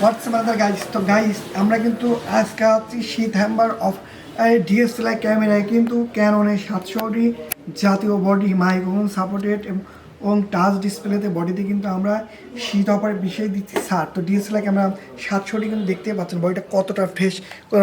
WhatsApp other guys তো guys আমরা কিন্তু আজকে আছি শীত হ্যাম্বার অফ ডিএসএলআই ক্যামেরায় কিন্তু ক্যাননের সাতশোটি জাতীয় বডি মাইক্রোফোন সাপোর্টেড এবং টাচ ডিসপ্লেতে বডিতে কিন্তু আমরা শীত অফারে বিষয় দিচ্ছি সার তো ডিএসএলআই ক্যামেরা সাতশোটি কিন্তু দেখতে পাচ্ছেন বডিটা কতটা ফ্রেশ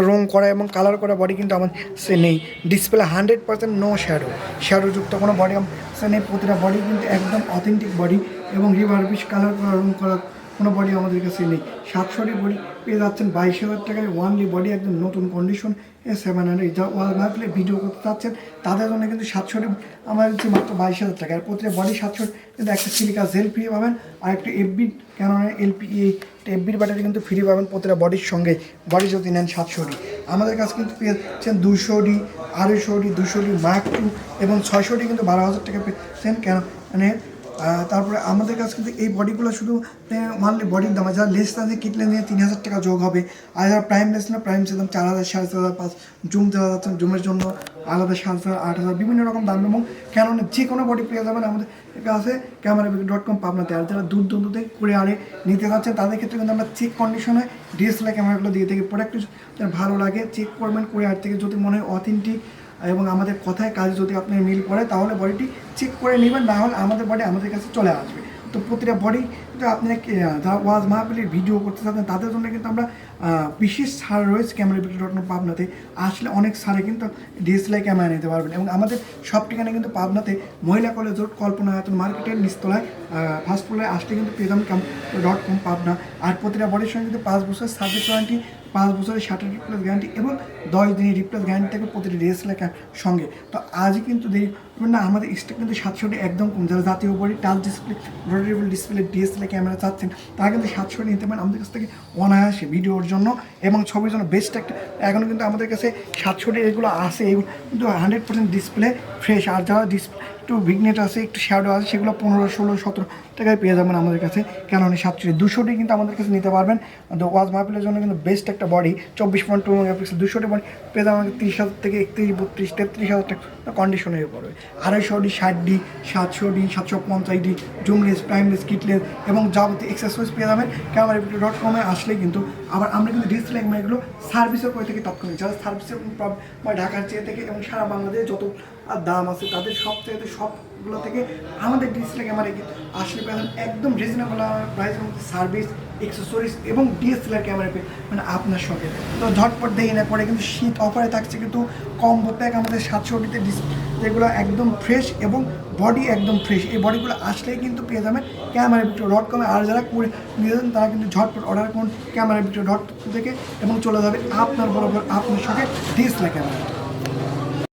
রং করা এবং কালার করা বডি কিন্তু আমার সে নেই। Display hundred percent no shadow শ্যাডোযুক্ত কোনো বডি সে নেই, প্রতিটা বডি কিন্তু একদম অথেন্টিক বডি এবং রিভারবিশ কালার করা, রং করা কোনো বডি আমাদের কাছে নেই। সাতশোটি বডি পেয়ে যাচ্ছেন বাইশ হাজার টাকায়। ওয়ানলি বডি একদম নতুন কন্ডিশন এ সেভেন হান্ড্রেড যা মার্কেটে ভিডিও করতে চাচ্ছেন, তাদের জন্য কিন্তু সাতশোটি আমার হচ্ছে মাত্র বাইশ হাজার টাকা। আর প্রতিটা বডি সাতশো কিন্তু একটা সিলিকা জেল ফ্রি পাবেন, আর একটা এফবি কেন এলপি এফবির ব্যাটারি কিন্তু ফ্রি পাবেন প্রতিটা বডির সঙ্গে। বডি যদি নেন সাতশোটি। আমাদের কাছে কিন্তু পেয়েছেন দুশোটি আড়াইশোটি দুশোটি মার্ক টু এবং ছয়শোটি কিন্তু বারো হাজার টাকা পেয়েছেন কেন মানে তারপরে আমাদের কাছে কিন্তু এই বডিগুলো শুধু মানলি বডির দাম যারা লেস আছে কিটলে নিয়ে তিন হাজার টাকা যোগ হবে। আর যারা প্রাইম লেস না প্রাইম সেদাম চার হাজার, সাড়ে চার হাজার, পাঁচ জুম দেওয়া যাচ্ছে জুমের জন্য আলাদা সাত হাজার আট হাজার, বিভিন্ন রকম দাম। এবং কেননা যে কোনো বডি পেয়ে যাবেন আমাদের কাছে ক্যামেরা ডট কম পাবনাতে আর যারা দূর দূর করে আরে নিতে যাচ্ছেন, তাদের ক্ষেত্রে কিন্তু আমরা চেক কন্ডিশনে ডিএসএলআর ক্যামেরাগুলো দিয়ে থাকি। প্রোডাক্ট ভালো লাগে চেক করবেন, করে আর থেকে যদি মনে হয় অথেন্টিক এবং আমাদের কথায় কাজ যদি আপনার মিল পড়ে তাহলে বডিটি চেক করে নেবেন না হলে আমাদের বডি আমাদের কাছে চলে আসবে। তো প্রতিটা বডি কিন্তু আহ, যারা ওয়াজ মাহফিলের ভিডিও করতে চাচ্ছেন তাদের জন্য কিন্তু আমরা বিশেষ ছাড় রয়েছে ক্যামেরা বিক্রি ডট পাবনাতে। আসলে অনেক ছাড়ে কিন্তু ডিএসএলআই ক্যামেরা নিতে পারবেন। এবং আমাদের সব ঠিকানা কিন্তু পাবনাতে মহিলা কলেজ রোড কল্পনা আয়তন মার্কেটের নিচতলায় ফার্স্ট ফ্লোরে আসলে কিন্তু পেতাম ডট কম পাবনা। আর প্রতিটা বডির সঙ্গে কিন্তু পাঁচ বছর সার্ভিস ওয়ারেন্টি পাঁচ বছরের শাটার রিপ্লেস গ্যারান্টি এবং দশ দিনের রিপ্লেস গ্যারান্টি থাকে প্রতিটি ডিএসএলআর সঙ্গে। তো আজ কিন্তু দেরি না, আমাদের স্টক কিন্তু সাতশোটি একদম কম। যারা জাতীয় body touch display rotatable display DSLR camera চাচ্ছেন, তারা কিন্তু সাতশোটি নিতে পারেন আমাদের কাছ থেকে অনায়াসে ভিডিওর জন্য এবং ছবির জন্য বেস্ট একটা। এখনও কিন্তু আমাদের কাছে সাতশোটি এগুলো আসে এগুলো কিন্তু হান্ড্রেড পার্সেন্ট ডিসপ্লে ফ্রেশ আর যারা ডিসপ্লে একটু ভিগনেট আছে, একটু শ্যাডো আছে, সেগুলো পনেরো, ষোলো, সতেরো টাকায় পেয়ে যাবেন আমাদের কাছে। কেন সাতশোটি, দুশোটি কিন্তু আমাদের কাছে নিতে পারবেন। ওয়াজ মাহফিলের জন্য কিন্তু বেস্ট একটা বডি চব্বিশ পয়েন্ট টু মেগাপিক্সেল দুশোটি বডি পেয়ে আমাদের তিরিশ হাজার থেকে একত্রিশ, বত্রিশ, তেত্রিশ হাজার টাকা কন্ডিশনে পড়বে আড়াইশো ডি ষাট ডি সাতশো ডি সাতশো পঞ্চাশ ডি জুমলেস প্রাইমলেস কিটলেস এবং যাবতীয় এক্সারসাইজ পেয়ে যাবেন। ক্যামেরা ডট কমে আসলে কিন্তু আবার আমরা কিন্তু ডিজিটাল এগুলো সার্ভিসও করে থাকি তাৎক্ষণিক? যারা সার্ভিসের বা ঢাকার চেয়ে থেকে এবং সারা বাংলাদেশে যত আর দাম আছে তাদের সব চাইতে সবগুলো থেকে আমাদের ডিজিটাল ক্যামেরা আসলে পেলেন একদম রিজনেবল প্রাইসের মধ্যে সার্ভিস এক্সেসরিজ এবং ডিএসএলআর ক্যামেরা পেয়ে মানে আপনার সঙ্গে তো ঝটপট দেরি না পরে কিন্তু শীত অফারে থাকছে কিন্তু কম্বো প্যাক আমাদের সাতশোটিতে ডিসপ্লে যেগুলো একদম ফ্রেশ এবং বডি একদম ফ্রেশ এই বডিগুলো আসলেই কিন্তু পেয়ে যাবেন ক্যামেরা ভিডিও ডট কমে আর যারা করে নিয়েছেন তারা কিন্তু ঝটপট অর্ডার করুন ক্যামেরা ভিডিও ডট থেকে এবং চলে যাবে আপনার বরাবর আপনার সঙ্গে ডিএসএলআর ক্যামেরা।